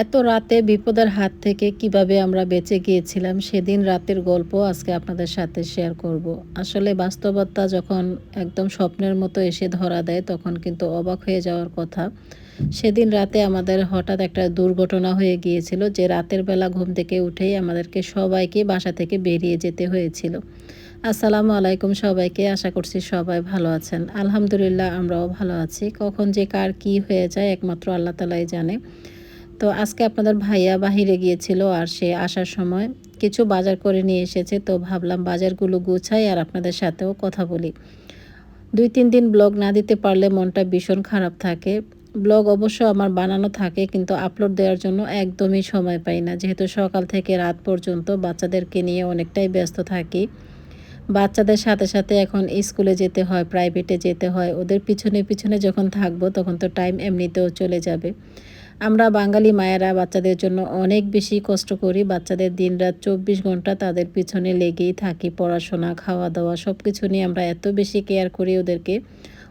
এত রাতে বিপদের হাত থেকে কীভাবে আমরা বেঁচে গিয়েছিলাম, সেদিন রাতের গল্প আজকে আপনাদের সাথে শেয়ার করব। আসলে বাস্তবতা যখন একদম স্বপ্নের মতো এসে ধরা দেয়, তখন কিন্তু অবাক হয়ে যাওয়ার কথা। সেদিন রাতে আমাদের হঠাৎ একটা দুর্ঘটনা হয়ে গিয়েছিল, যে রাতের বেলা ঘুম থেকে উঠেই আমাদেরকে সবাইকে বাসা থেকে বেরিয়ে যেতে হয়েছিল। আসসালামু আলাইকুম সবাইকে, আশা করছি সবাই ভালো আছেন। আলহামদুলিল্লাহ আমরাও ভালো আছি। কখন যে কার কি হয়ে যায়, একমাত্র আল্লাহ তালাই জানে। তো আজকে আপনাদের ভাইয়া বাহিরে গিয়েছিল আর সে আসার সময় কিছু বাজার করে নিয়ে এসেছে। তো ভাবলাম বাজারগুলো গুছাই আর আপনাদের সাথেও কথা বলি। দুই তিন দিন ব্লগ না দিতে পারলে মনটা ভীষণ খারাপ থাকে। ব্লগ অবশ্য আমার বানানো থাকে কিন্তু আপলোড দেওয়ার জন্য একদমই সময় পাই না। যেহেতু সকাল থেকে রাত পর্যন্ত বাচ্চাদেরকে নিয়ে অনেকটাই ব্যস্ত থাকি। বাচ্চাদের সাথে সাথে এখন স্কুলে যেতে হয়, প্রাইভেটে যেতে হয়। ওদের পিছনে পিছনে যখন থাকব তখন তো টাইম এমনিতেও চলে যাবে। আমরা বাঙালি মায়েরা বাচ্চাদের জন্য অনেক বেশি কষ্ট করি। বাচ্চাদের দিন রাত চব্বিশ ঘণ্টা তাদের পিছনে লেগেই থাকি। পড়াশোনা খাওয়া দাওয়া সব কিছু নিয়ে আমরা এত বেশি কেয়ার করি ওদেরকে।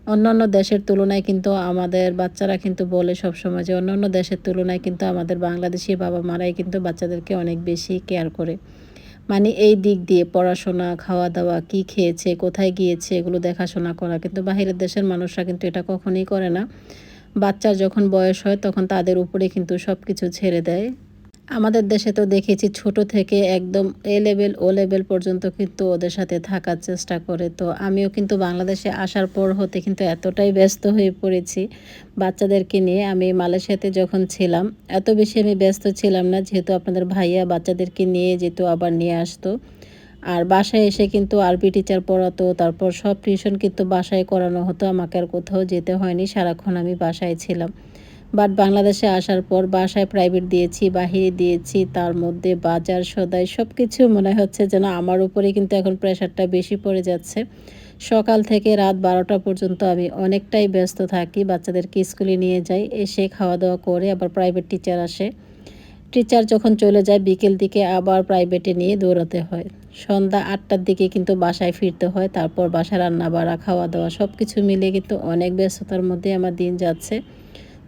অন্যান্য দেশের তুলনায় কিন্তু আমাদের বাচ্চারা কিন্তু বলে সবসময় যে, অন্যান্য দেশের তুলনায় কিন্তু আমাদের বাংলাদেশি বাবা মারাই কিন্তু বাচ্চাদেরকে অনেক বেশি কেয়ার করে। মানে এই দিক দিয়ে পড়াশোনা খাওয়া দাওয়া কি খেয়েছে, কোথায় গিয়েছে, এগুলো দেখাশোনা করা। কিন্তু বাহিরের দেশের মানুষরা কিন্তু এটা কখনোই করে না। বাচ্চার যখন বয়স হয় তখন তাদের উপরে কিন্তু সব কিছু ছেড়ে দেয়। আমাদের দেশে তো দেখেছি ছোট থেকে একদম এ লেভেল ও লেভেল পর্যন্ত কিন্তু ওদের সাথে থাকার চেষ্টা করে। তো আমিও কিন্তু বাংলাদেশে আসার পর হতে কিন্তু এতটাই ব্যস্ত হয়ে পড়েছি বাচ্চাদেরকে নিয়ে। আমি মালয়েশিয়াতে যখন ছিলাম, এত বেশি আমি ব্যস্ত ছিলাম না, যেহেতু আপনাদের ভাইয়া বাচ্চাদেরকে নিয়ে যেত, আবার নিয়ে আসতো। আর বাসায় এসে কিন্তু আরবি টিচার পড়াতো, তারপর সব টিউশন কিন্তু বাসায় করানো হতো, আমাকে আর কোথাও যেতে হয়নি, সারাক্ষণ আমি বাসায় ছিলাম। বাট বাংলাদেশে আসার পর বাসায় প্রাইভেট দিয়েছি, বাহিরে দিয়েছি, তার মধ্যে বাজার, সদাই সব কিছু মনে হচ্ছে যেন আমার উপরে কিন্তু এখন প্রেশারটা বেশি পড়ে যাচ্ছে। সকাল থেকে রাত বারোটা পর্যন্ত আমি অনেকটাই ব্যস্ত থাকি, বাচ্চাদেরকে স্কুলে নিয়ে যাই, এসে খাওয়া দাওয়া করে আবার প্রাইভেট টিচার আসে। টিচার যখন চলে যায় বিকেল দিকে আবার প্রাইভেটে নিয়ে দৌড়াতে হয়। সন্ধ্যা আটটার দিকে কিন্তু বাসায় ফিরতে হয়, তারপর বাসা রান্না বাড়া, খাওয়া দাওয়া সব কিছু মিলে কিন্তু অনেক ব্যস্ততার মধ্যে আমার দিন যাচ্ছে।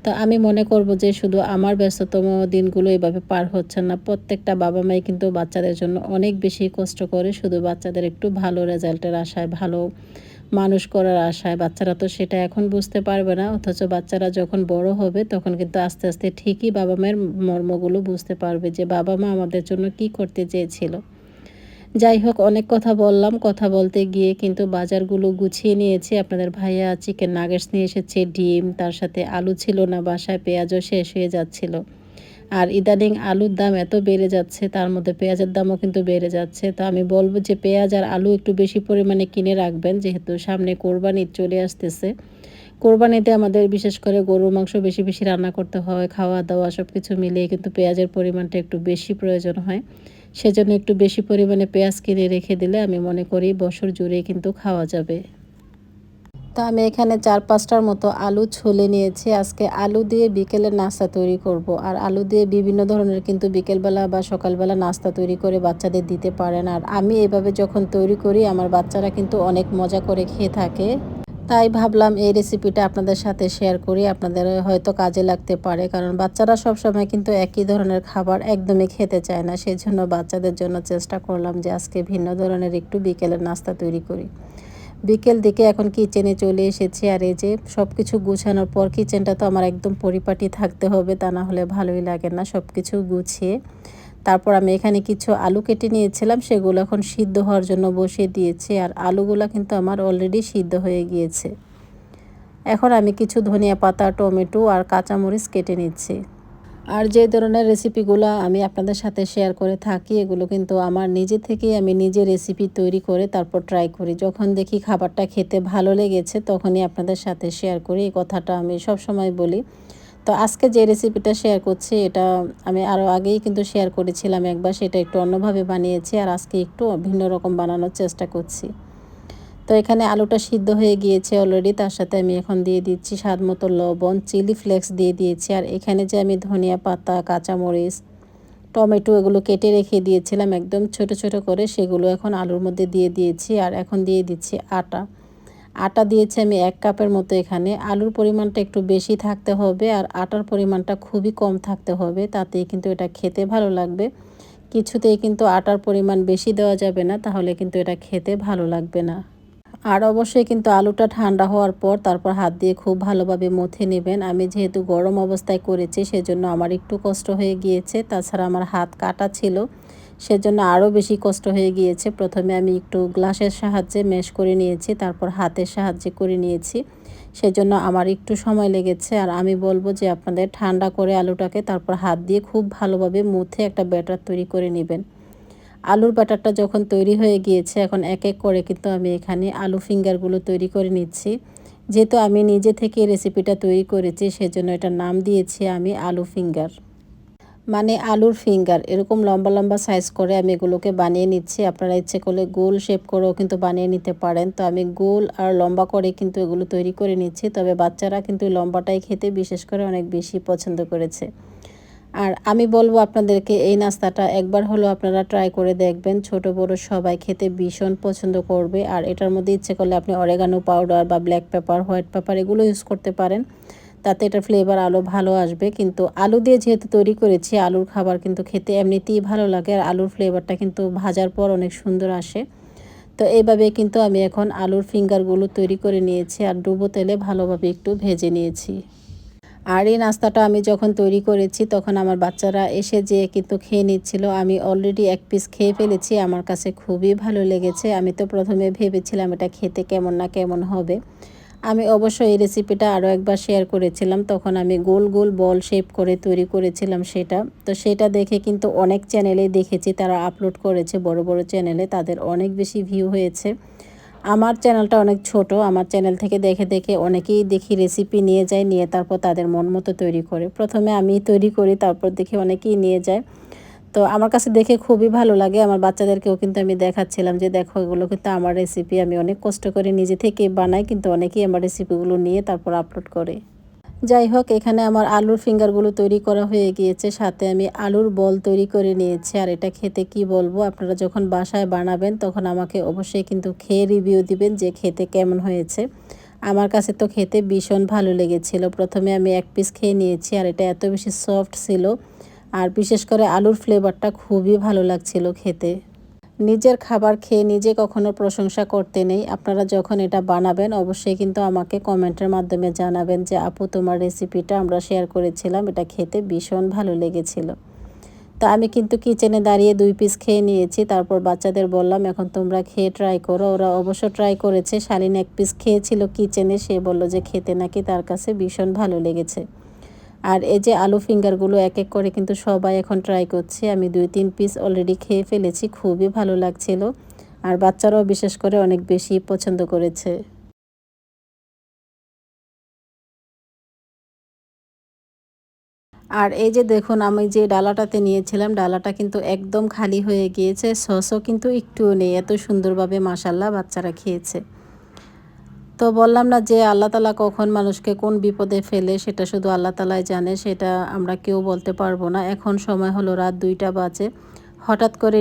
তো আমি মনে করব যে শুধু আমার ব্যস্ততম দিনগুলো এভাবে পার হচ্ছে না, প্রত্যেকটা বাবা মাই কিন্তু বাচ্চাদের জন্য অনেক বেশি কষ্ট করে শুধু বাচ্চাদের একটু ভালো রেজাল্টের আশায়, ভালো মানুষ করার আশায় বাচ্চারা তো সেটা এখন বুঝতে পারবে না, অথচ বাচ্চারা যখন বড় হবে তখন কিন্তু আস্তে আস্তে ঠিকই বাবা মায়ের মর্মগুলো বুঝতে পারবে যে বাবা মা আমাদের জন্য কি করতে চেয়েছিল। যাই হোক, অনেক কথা বললাম, কথা বলতে গিয়ে কিন্তু বাজারগুলো গুছিয়ে নিয়েছি। আপনাদের ভাইয়া চিকেন নাগেটস নিয়ে এসেছে, ডিম, তার সাথে আলু ছিল না, বাসায় পেঁয়াজও শেষ হয়ে যাচ্ছিল। আর ইদানিং আলুর দাম এত বেড়ে যাচ্ছে, তার মধ্যে পেঁয়াজের দামও কিন্তু বেড়ে যাচ্ছে। তো আমি বলব যে পেঁয়াজ আর আলু একটু বেশি পরিমাণে কিনে রাখবেন, যেহেতু সামনে কোরবানি চলে আসতেছে। কোরবানিতে আমাদের বিশেষ করে গরুর মাংস বেশি বেশি রান্না করতে হয়, খাওয়া দাওয়া সব কিছু মিলিয়ে কিন্তু পেঁয়াজের পরিমাণটা একটু বেশি প্রয়োজন হয়। সেজন্য একটু বেশি পরিমাণে পেঁয়াজ কিনে রেখে দিলে আমি মনে করি বছর জুড়ে কিন্তু খাওয়া যাবে। তো আমি এখানে চার পাঁচটার মতো আলু ছুলে নিয়েছি। আজকে আলু দিয়ে বিকেলের নাস্তা তৈরি করব। আর আলু দিয়ে বিভিন্ন ধরনের কিন্তু বিকেলবেলা বা সকালবেলা নাস্তা তৈরি করে বাচ্চাদের দিতে পারেন। আর আমি এভাবে যখন তৈরি করি, আমার বাচ্চারা কিন্তু অনেক মজা করে খেয়ে থাকে। তাই ভাবলাম এই রেসিপিটা আপনাদের সাথে শেয়ার করি। আপনাদের হয়তো কাজে লাগতে পারে, কারণ বাচ্চারা সব সময় কিন্তু একই ধরনের খাবার একদমই খেতে চায় না। সেই জন্য বাচ্চাদের জন্য চেষ্টা করলাম যে আজকে ভিন্ন ধরনের একটু বিকেলের নাস্তা তৈরি করি। বিকেল দিকে এখন কিচেনে চলে এসেছি আর এই যে সব কিছু গুছানোর পর কিচেনটা তো আমার একদম পরিপাটি থাকতে হবে, তা না হলে ভালোই লাগে না সব কিছু গুছিয়ে। তারপর আমি এখানে কিছু আলু কেটে নিয়েছিলাম, সেগুলো এখন সিদ্ধ হওয়ার জন্য বসিয়ে দিয়েছি আর আলুগুলো কিন্তু আমার অলরেডি সিদ্ধ হয়ে গিয়েছে। এখন আমি কিছু ধনিয়া পাতা, টমেটো আর কাঁচামরিচ কেটে নিচ্ছি। আর যে ধরনের রেসিপিগুলো আমি আপনাদের সাথে শেয়ার করে থাকি, এগুলো কিন্তু আমার নিজে থেকেই আমি নিজে রেসিপি তৈরি করে তারপর ট্রাই করি। যখন দেখি খাবারটা খেতে ভালো লেগেছে, তখনই আপনাদের সাথে শেয়ার করি। এই কথাটা আমি সব সময় বলি। তো আজকে যে রেসিপিটা শেয়ার করছি, এটা আমি আরও আগেই কিন্তু শেয়ার করেছিলাম একবার, সেটা একটু অন্যভাবে বানিয়েছি আর আজকে একটু ভিন্ন রকম বানানোর চেষ্টা করছি। তো এখানে আলুটা সিদ্ধ হয়ে গিয়েছে অলরেডি তার সাথে আমি এখন দিয়ে দিচ্ছি স্বাদ মতো লবণ, চিলি ফ্লেক্স দিয়ে দিয়েছি। আর এখানে যে আমি ধনিয়া পাতা, কাঁচামরিচ, টমেটো এগুলো কেটে রেখে দিয়েছিলাম একদম ছোট ছোট করে, সেগুলো এখন আলুর মধ্যে দিয়ে দিয়েছি। আর এখন দিয়ে দিচ্ছি আটা। আটা দিয়েছি আমি এক কাপের মতো এখানে। আলুর পরিমাণটা একটু বেশি থাকতে হবে আর আটার পরিমাণটা খুবই কম থাকতে হবে, তাতেই কিন্তু এটা খেতে ভালো লাগবে। কিছুতেই কিন্তু আটার পরিমাণ বেশি দেওয়া যাবে না, তাহলে কিন্তু এটা খেতে ভালো লাগবে না। আর অবশ্যই কিন্তু আলুটা ঠান্ডা হওয়ার পর তারপর হাত দিয়ে খুব ভালোভাবে মথে নেবেন। আমি যেহেতু গরম অবস্থায় করেছি, সেজন্য আমার একটু কষ্ট হয়ে গিয়েছে। তাছাড়া আমার হাত কাটা ছিল, সেজন্য আরও বেশি কষ্ট হয়ে গিয়েছে। প্রথমে আমি একটু গ্লাসের সাহায্যে মেশ করে নিয়েছি, তারপর হাতের সাহায্যে করে নিয়েছি। সেজন্য আমার একটু সময় লেগেছে। আর আমি বলব যে আপনাদের ঠান্ডা করে আলুটাকে তারপর হাত দিয়ে খুব ভালোভাবে মুথে একটা ব্যাটার তৈরি করে নেবেন। আলুর ব্যাটারটা যখন তৈরি হয়ে গিয়েছে, এখন এক এক করে কিন্তু আমি এখানে আলু ফিঙ্গারগুলো তৈরি করে নিচ্ছি। যেহেতু আমি নিজে থেকে রেসিপিটা তৈরি করেছি, সেজন্য এটার নাম দিয়েছি আমি আলু ফিঙ্গার। মানে আলুর ফিঙ্গার, এরকম লম্বা লম্বা সাইজ করে আমি এগুলোকে বানিয়ে নিচ্ছি। আপনারা ইচ্ছে করলে গোল শেপ করেও কিন্তু বানিয়ে নিতে পারেন। তো আমি গোল আর লম্বা করে কিন্তু এগুলো তৈরি করে নিচ্ছি। তবে বাচ্চারা কিন্তু লম্বাটাই খেতে বিশেষ করে অনেক বেশি পছন্দ করেছে। আর আমি বলব আপনাদেরকে এই নাস্তাটা একবার হলো আপনারা ট্রাই করে দেখবেন। ছোট, বড় সবাই খেতে ভীষণ পছন্দ করবে। আর এটার মধ্যে ইচ্ছে করলে আপনি অরেগানো পাউডার বা ব্ল্যাক পেপার হোয়াইট পেপার এগুলো ইউজ করতে পারেন। তাতে এটা ফ্লেভার আলো ভালো আসবে। কিন্তু আলু দিয়ে যেহেতু তৈরি করেছি, আলুর খাবার কিন্তু খেতে এমনিতেই ভালো লাগে। আর আলুর ফ্লেভারটা কিন্তু ভাজার পর অনেক সুন্দর আসে। তো এইভাবে কিন্তু আমি এখন আলুর ফিঙ্গারগুলো তৈরি করে নিয়েছি। আর ডুবো তেলে ভালোভাবে একটু ভেজে নিয়েছি। আর এই নাস্তাটা আমি যখন তৈরি করেছি, তখন আমার বাচ্চারা এসে যে কিন্তু খেয়ে নিচ্ছিল। আমি অলরেডি এক পিস খেয়ে ফেলেছি, আমার কাছে খুবই ভালো লেগেছে। আমি তো প্রথমে ভেবেছিলাম এটা খেতে কেমন না কেমন হবে। আমি অবশ্য এই রেসিপিটা আরও একবার শেয়ার করেছিলাম। তখন আমি গোল গোল বল শেপ করে তৈরি করেছিলাম সেটা। তো সেটা দেখে কিন্তু অনেক চ্যানেলে দেখেছি, তারা আপলোড করেছে, বড় বড় চ্যানেলে তাদের অনেক বেশি ভিউ হয়েছে। আমার চ্যানেলটা অনেক ছোট। আমার চ্যানেল থেকে দেখে দেখে অনেকেই দেখি রেসিপি নিয়ে যায়, নিয়ে তারপর তাদের মন মতো তৈরি করে। প্রথমে আমি তৈরি করি, তারপর দেখি অনেকেই নিয়ে যায়। তো আমার কাছে দেখে খুবই ভালো লাগে। আমার বাচ্চাদেরকেও কিন্তু আমি দেখাচ্ছিলাম যে, দেখো, এগুলো কিন্তু আমার রেসিপি আমি অনেক কষ্ট করে নিজে থেকে বানাই, কিন্তু অনেকেই আমার রেসিপিগুলো নিয়ে তারপর আপলোড করে। যাই হোক, এখানে আমার আলুর ফিঙ্গারগুলো তৈরি করা হয়ে গিয়েছে, সাথে আমি আলুর বল তৈরি করে নিয়েছি। আর এটা খেতে কি বলব, আপনারা যখন বাসায় বানাবেন তখন আমাকে অবশ্যই কিন্তু খেয়ে রিভিউ দিবেন যে খেতে কেমন হয়েছে। আমার কাছে তো খেতে ভীষণ ভালো লেগেছিল। প্রথমে আমি এক পিস খেয়ে নিয়েছি, আর এটা এত বেশি সফট ছিল। আর বিশেষ করে আলুর ফ্লেভারটা খুবই ভালো লাগছিল খেতে। নিজের খাবার খেয়ে নিজে কখনো প্রশংসা করতে নেই। আপনারা যখন এটা বানাবেন, অবশ্যই কিন্তু আমাকে কমেন্টের মাধ্যমে জানাবেন যে, আপু, তোমার রেসিপিটা আমরা শেয়ার করেছিলাম। এটা খেতে ভীষণ ভালো লেগেছিল। তো আমি কিন্তু কিচেনে দাঁড়িয়ে দুই পিস খেয়ে নিয়েছি। তারপর বাচ্চাদের বললাম, এখন তোমরা খেয়ে ট্রাই করো। ওরা অবশ্য ট্রাই করেছে। শালিন এক পিস খেয়েছিল কিচেনে সে বলল যে, খেতে নাকি তার কাছে ভীষণ ভালো লেগেছে। আর এই যে আলু ফিঙ্গারগুলো এক এক করে কিন্তু সবাই এখন ট্রাই করছে, আমি দুই তিন পিস অলরেডি খেয়ে ফেলেছি, খুবই ভালো লাগছিল। আর বাচ্চারাও বিশেষ করে অনেক বেশি পছন্দ করেছে। আর এই যে দেখুন, আমি যে ডালাটাতে নিয়েছিলাম, ডালাটা কিন্তু একদম খালি হয়ে গিয়েছে, সসও কিন্তু একটুও নেই, এত সুন্দরভাবে মাসাল্লাহ বাচ্চারা খেয়েছে। তো বললাম না যে আল্লাহ তালা কখন মানুষকে কোন বিপদে ফেলে, সেটা শুধু আল্লাহ তালাই জানে, সেটা আমরা কেউ বলতে পারব না। এখন সময় হলো রাত দুইটা বাজে। হঠাৎ করে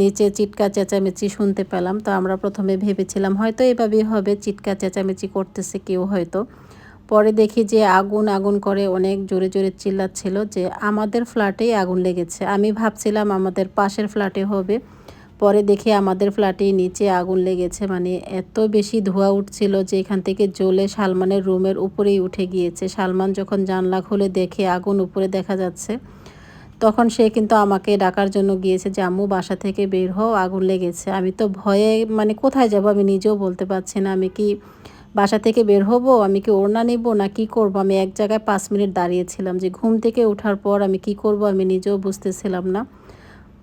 নিচে চিটকা চেঁচামেচি শুনতে পেলাম। তো আমরা প্রথমে ভেবেছিলাম হয়তো এভাবেই হবে চিটকা চেঁচামেচি করতেছে কেউ হয়তো। পরে দেখি যে আগুন আগুন করে অনেক জোরে জোরে চিল্লাচ্ছিল যে আমাদের ফ্ল্যাটেই আগুন লেগেছে। আমি ভাবছিলাম আমাদের পাশের ফ্ল্যাটে হবে। পরে দেখে আমাদের ফ্ল্যাটে নিচে আগুন লেগেছে। মানে এত বেশি ধোঁয়া উঠছিল যে এখান থেকে জ্বলে সালমানের রুমের উপরেই উঠে গিয়েছে। সালমান যখন জানলা খুলে দেখে আগুন উপরে দেখা যাচ্ছে, তখন সে কিন্তু আমাকে ডাকার জন্য গিয়েছে যে, আম্মু, বাসা থেকে বের হও, আগুন লেগেছে। আমি তো ভয়ে মানে কোথায় যাব? আমি নিজেও বলতে পারছি না। আমি কি বাসা থেকে বের হব? আমি কি ওড়না নেব? না কি করব? আমি এক জায়গায় পাঁচ মিনিট দাঁড়িয়েছিলাম যে, ঘুম থেকে ওঠার পর আমি কি করব? আমি নিজেও বুঝতেছিলাম না।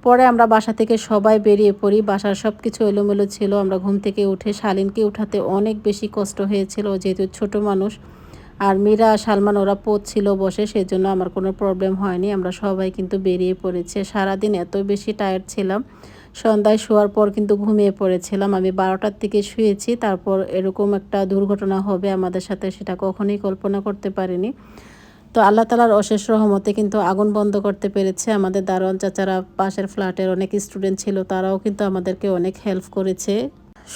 পরে আমরা বাসা থেকে সবাই বেরিয়ে পড়ি। বাসার সব কিছু এলোমেলো ছিল। আমরা ঘুম থেকে উঠে শালিনকে উঠাতে অনেক বেশি কষ্ট হয়েছিল। যেহেতু ছোট মানুষ আর মীরা সালমান ওরা ছিল বসে, সেজন্য আমার কোনো প্রবলেম হয়নি। আমরা সবাই কিন্তু বেরিয়ে পড়েছি। সারাদিন এত বেশি টায়ার্ড ছিলাম। সন্ধ্যায় শোয়ার পর কিন্তু ঘুমিয়ে পড়েছিলাম। আমি বারোটার থেকে শুয়েছি। তারপর এরকম একটা দুর্ঘটনা হবে আমাদের সাথে, সেটা কখনোই কল্পনা করতে পারিনি। তো আল্লাহ তালার অশেষ রহমতে কিন্তু আগুন বন্ধ করতে পেরেছে আমাদের দারোয়ান চাচারা পাশের ফ্ল্যাটের অনেক স্টুডেন্ট ছিল, তারাও কিন্তু আমাদেরকে অনেক হেল্প করেছে।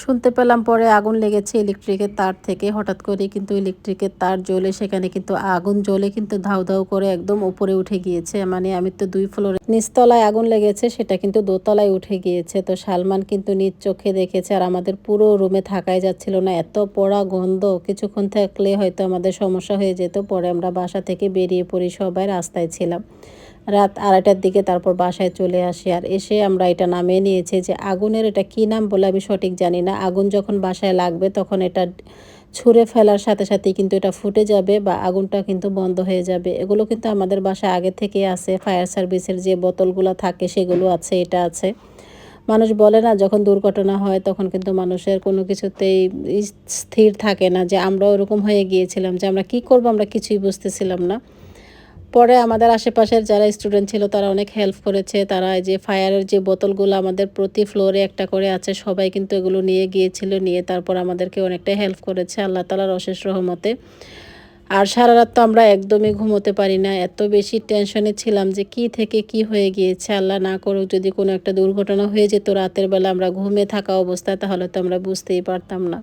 শুনতে পেলাম পরে আগুন লেগেছে ইলেকট্রিকের তার থেকে। হঠাৎ করে কিন্তু ইলেকট্রিকের তার জ্বলে, সেখানে কিন্তু আগুন জ্বলে কিন্তু ধাউ ধাউ করে একদম উপরে উঠে গিয়েছে। মানে আমি তো দুই ফ্লোরে নিচতলায় আগুন লেগেছে, সেটা কিন্তু দোতলায় উঠে গিয়েছে। তো সালমান কিন্তু নিজ চোখে দেখেছে আর আমাদের পুরো রুমে থাকাই যাচ্ছিল না। এত পড়া গন্ধ, কিছুক্ষণ থাকলে হয়তো আমাদের সমস্যা হয়ে যেত। পরে আমরা বাসা থেকে বেরিয়ে পড়ি, সবাই রাস্তায় ছিলাম। রাত আড়াইটার দিকে তারপর বাসায় চলে আসি। আর এসে আমরা এটা নামিয়ে নিয়েছি যে আগুনের এটা কী নাম বলে আমি সঠিক জানি না। আগুন যখন বাসায় লাগবে তখন এটা ছুঁড়ে ফেলার সাথে সাথে কিন্তু এটা ফুটে যাবে বা আগুনটা কিন্তু বন্ধ হয়ে যাবে। এগুলো কিন্তু আমাদের বাসায় আগে থেকে আছে। ফায়ার সার্ভিসের যে বোতলগুলো থাকে সেগুলো আছে, এটা আছে। মানুষ বলে না, যখন দুর্ঘটনা হয় তখন কিন্তু মানুষের কোনো কিছুতেই স্থির থাকে না যে আমরা ওরকম হয়ে গিয়েছিলাম যে আমরা কি করব আমরা কিছুই বুঝতেছিলাম না। পরে আমাদের আশেপাশের যারা স্টুডেন্ট ছিল, তারা অনেক হেল্প করেছে। তারা যে ফায়ারের যে বোতলগুলো আমাদের প্রতি ফ্লোরে একটা করে আছে, সবাই কিন্তু এগুলো নিয়ে গিয়েছিল, নিয়ে তারপর আমাদেরকে অনেকটা হেল্প করেছে আল্লাহ তালার অশেষ রহমতে। আর সারা রাত তো আমরা একদমই ঘুমোতে পারি না। এত বেশি টেনশনে ছিলাম যে কি থেকে কি হয়ে গিয়েছে, আল্লাহ না করুক যদি কোনো একটা দুর্ঘটনা হয়ে যেত, রাতের বেলা আমরা ঘুমে থাকা অবস্থায়, তাহলে তো আমরা বুঝতেই পারতাম না।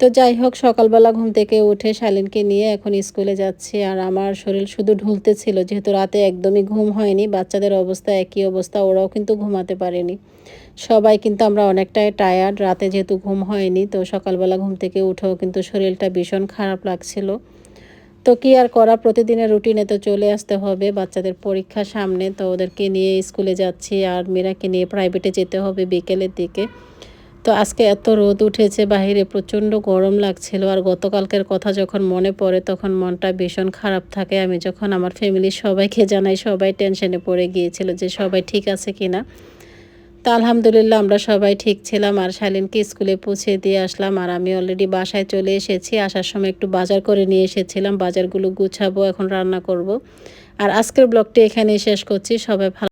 তো যাই হোক, সকালবেলা ঘুম থেকে উঠে শালিনকে নিয়ে এখন স্কুলে যাচ্ছি আর আমার শরীর শুধু ঢুলতে ছিল যেহেতু রাতে একদমই ঘুম হয়নি, বাচ্চাদের অবস্থা, একই অবস্থা, ওরাও কিন্তু ঘুমাতে পারেনি। সবাই কিন্তু আমরা অনেকটাই টায়ার্ড রাতে যেহেতু ঘুম হয়নি, তো সকালবেলা ঘুম থেকে উঠেও কিন্তু শরীরটা ভীষণ খারাপ লাগছিল। তো কি আর করা, প্রতিদিনের রুটিনে তো চলে আসতে হবে, বাচ্চাদের পরীক্ষা সামনে, তো ওদেরকে নিয়ে স্কুলে যাচ্ছি আর মেয়েরাকে নিয়ে প্রাইভেটে যেতে হবে বিকেলের দিকে। তো আজকে এত রোদ উঠেছে, বাহিরে প্রচণ্ড গরম লাগছিল আর গতকালকের কথা যখন মনে পড়ে তখন মনটা ভীষণ খারাপ থাকে। আমি যখন আমার ফ্যামিলির সবাইকে জানাই সবাই টেনশনে পড়ে গিয়েছিল যে সবাই ঠিক আছে কি না। তা আলহামদুলিল্লাহ আমরা সবাই ঠিক ছিলাম আর শালিনকে স্কুলে পৌঁছে দিয়ে আসলাম আর আমি অলরেডি বাসায় চলে এসেছি। আসার সময় একটু বাজার করে নিয়ে এসেছিলাম, বাজারগুলো গুছাবো, এখন রান্না করব। আর আজকের ব্লগটি এখানেই শেষ করছি, সবাই ভালো